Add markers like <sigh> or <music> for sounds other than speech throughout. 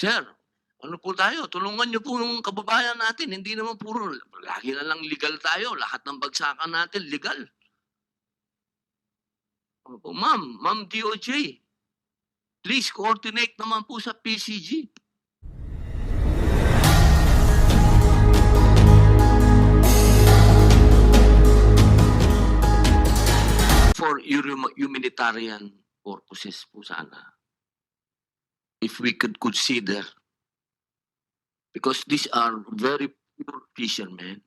Sir, ano po tayo? Tulungan niyo po yung kababayan natin. Hindi naman puro, lagi na lang legal tayo. Lahat ng bagsakan natin, legal. Ano po, ma'am, ma'am DOJ, please coordinate naman po sa PCG. For hum- humanitarian purposes po sana. If we could consider because these are very poor fishermen.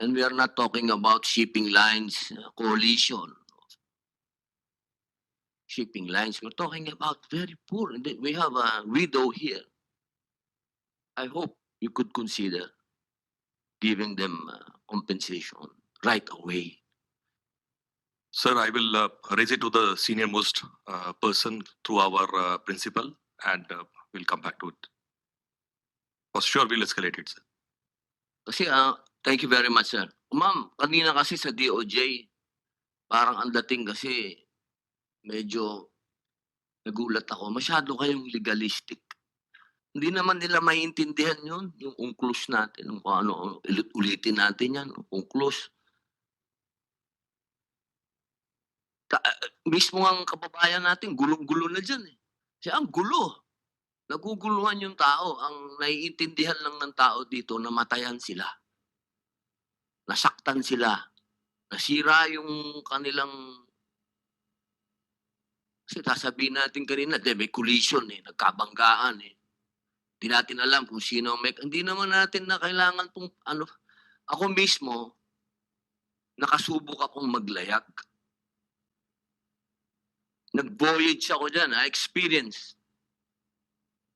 And we are not talking about shipping lines, uh, coalition. Shipping lines, we're talking about very poor. We have a widow here. I hope you could consider giving them uh, compensation right away. Sir, I will uh, raise it to the senior most uh, person through our uh, principal and uh, we'll come back to it. For sure, we'll escalate it, sir. Kasi, ah, thank you very much, sir. Ma'am, kanina kasi sa DOJ, parang ang dating kasi medyo nagulat ako. Masyado kayong legalistic. Hindi naman nila maiintindihan yun, yung unclose natin, kung ano, ulit-ulitin natin yan, unclose. Ka- ah, mismo ang kababayan natin, gulong-gulo na dyan eh. Kasi ang gulo. Naguguluhan yung tao. Ang naiintindihan lang ng tao dito, namatayan sila. Nasaktan sila. Nasira yung kanilang... Kasi sasabihin natin kanina, de, may collision eh, nagkabanggaan eh. Hindi natin alam kung sino may... Hindi naman natin na kailangan pong... Ano, ako mismo, nakasubok akong maglayag. Nag-voyage ako dyan, I experienced.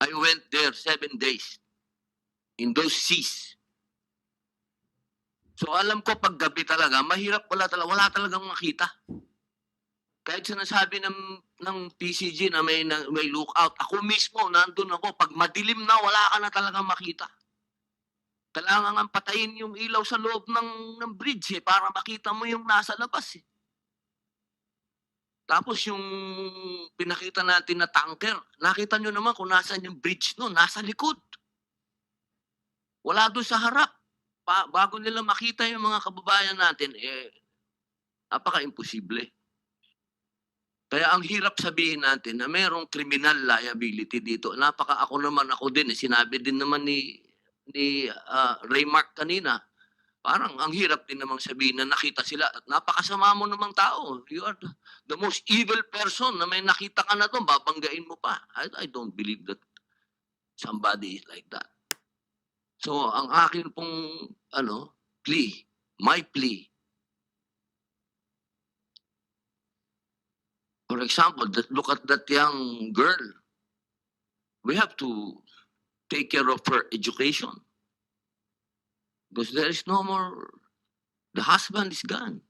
I went there seven days in those seas. So alam ko pag gabi talaga, mahirap wala talaga, wala talagang makita. Kahit sinasabi ng ng PCG na may na, may lookout, ako mismo nandun ako, pag madilim na wala ka na talagang makita. Kailangan nga patayin yung ilaw sa loob ng ng bridge eh, para makita mo yung nasa labas eh. Tapos yung pinakita natin na tanker, nakita nyo naman kung nasan yung bridge no, nasa likod. Wala doon sa harap. Pa, bago nila makita yung mga kababayan natin, eh, napaka-imposible. Kaya ang hirap sabihin natin na mayroong criminal liability dito. Napaka ako naman ako din, eh, sinabi din naman ni ni ah, Raymark kanina, parang ang hirap din namang sabihin na nakita sila at napakasama mo namang tao. You are the, the most evil person na may nakita ka na doon, babanggain mo pa. I, I don't believe that somebody is like that. So, ang akin pong, ano, plea, my plea, for example, that, look at that young girl. We have to take care of her education. Because there is no more, the husband is gone.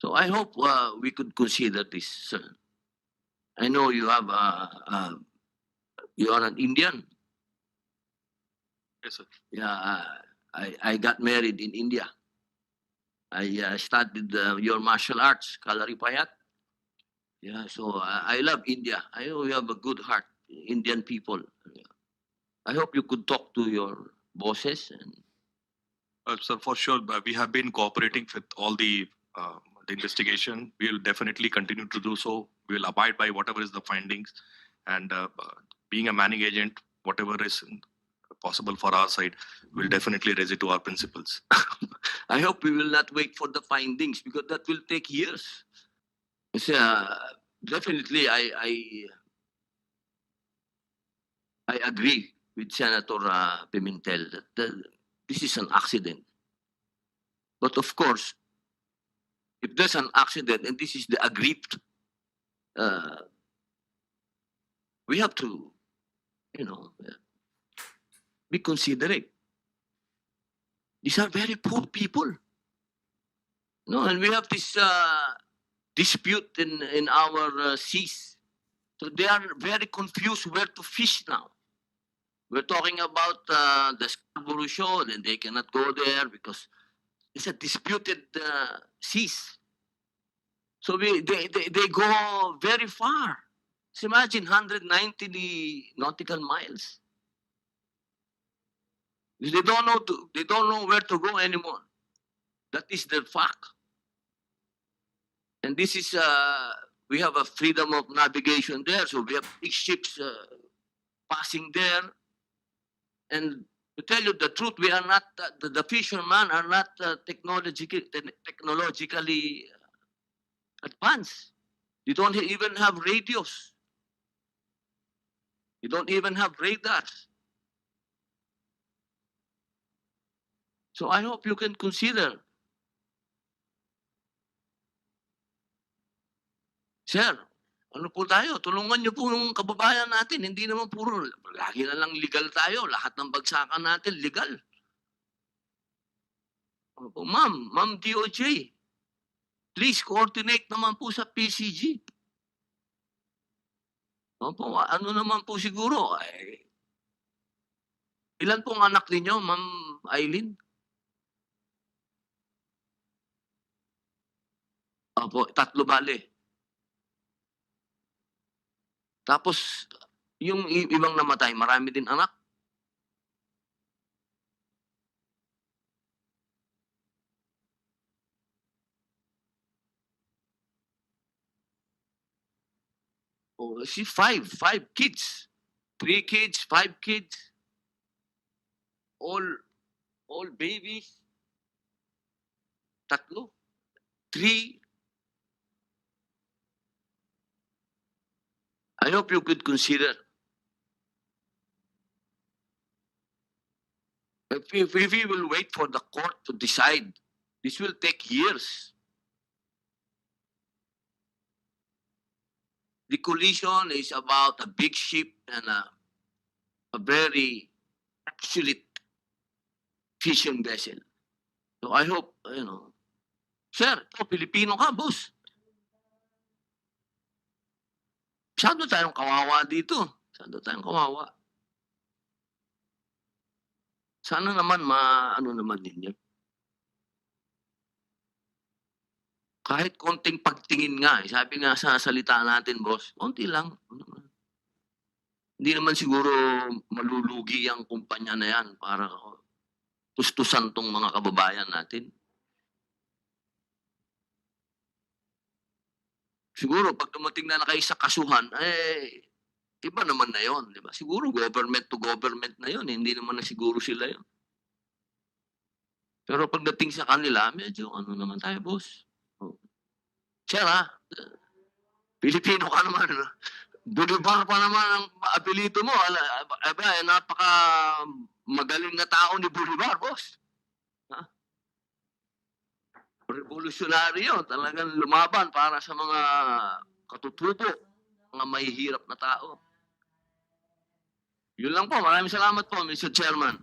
So I hope uh, we could consider this. sir. I know you have, uh, uh, you are an Indian. Yes, sir. Yeah, uh, I, I got married in India. I uh, studied uh, your martial arts, Kalaripayat. Yeah, so uh, I love India. I know you have a good heart, Indian people. I hope you could talk to your bosses and Uh, sir, for sure, we have been cooperating with all the, uh, the investigation. We will definitely continue to do so. We will abide by whatever is the findings. And uh, uh, being a manning agent, whatever is possible for our side, we'll definitely raise it to our principals. <laughs> I hope we will not wait for the findings because that will take years. Kasi, uh, definitely, I, I, I agree with Senator uh, Pimentel that the, this is an accident. But of course, if there's an accident and this is the agreed, uh, we have to, you know, uh, be considerate. These are very poor people. No, and we have this uh, dispute in in our uh, seas. So they are very confused where to fish now. We're talking about uh, the Scarborough Shoal, and they cannot go there because it's a disputed uh, seas. So we, they, they, they go very far. Just imagine 190 nautical miles. They don't know to, they don't know where to go anymore. That is the fact. And this is uh we have a freedom of navigation there, so we have big ships uh, passing there. And to tell you the truth, we are not uh, the, the fishermen are not uh, technologically technologically advanced. They don't even have radios. You don't even have radars. So I hope you can consider. Sir, ano po tayo? Tulungan niyo po yung kababayan natin. Hindi naman puro, lagi na lang legal tayo. Lahat ng bagsakan natin, legal. Ano po, ma'am, ma'am DOJ, please coordinate naman po sa PCG. Opo, ano naman po siguro, eh, ilan pong anak ninyo, ma'am Eileen? Opo, tatlo bale. Tapos, yung ibang namatay, marami din anak. Oh, see, five, five kids. Three kids, five kids. All, all babies. Tatlo. Three. I hope you could consider. If, if, if we will wait for the court to decide, this will take years. The collision is about a big ship and a, a very obsolete fishing vessel. So I hope, you know, Sir, ito, Pilipino ka, boss. Masyado tayong kawawa dito. Masyado tayong kawawa. Sana naman ma, ano naman ninyo. Kahit konting pagtingin nga, eh, sabi nga sa salita natin, boss, konti lang. Hindi naman siguro malulugi ang kumpanya na yan para tustusan tong mga kababayan natin. Siguro pag dumating na na kayo sa kasuhan, eh, iba naman na yon, di ba? Siguro government to government na yon, hindi naman na siguro sila yon. Pero pagdating sa kanila, medyo ano naman tayo, boss. Oh. Sir, ha? Pilipino ka naman. Bolivar pa naman ang apelito mo. Aba, eh, napaka magaling na tao ni Bolivar, boss. Ha? Revolusyonaryo, talagang lumaban para sa mga katutubo, mga mahihirap na tao. Yun lang po. Maraming salamat po, Mr. Chairman.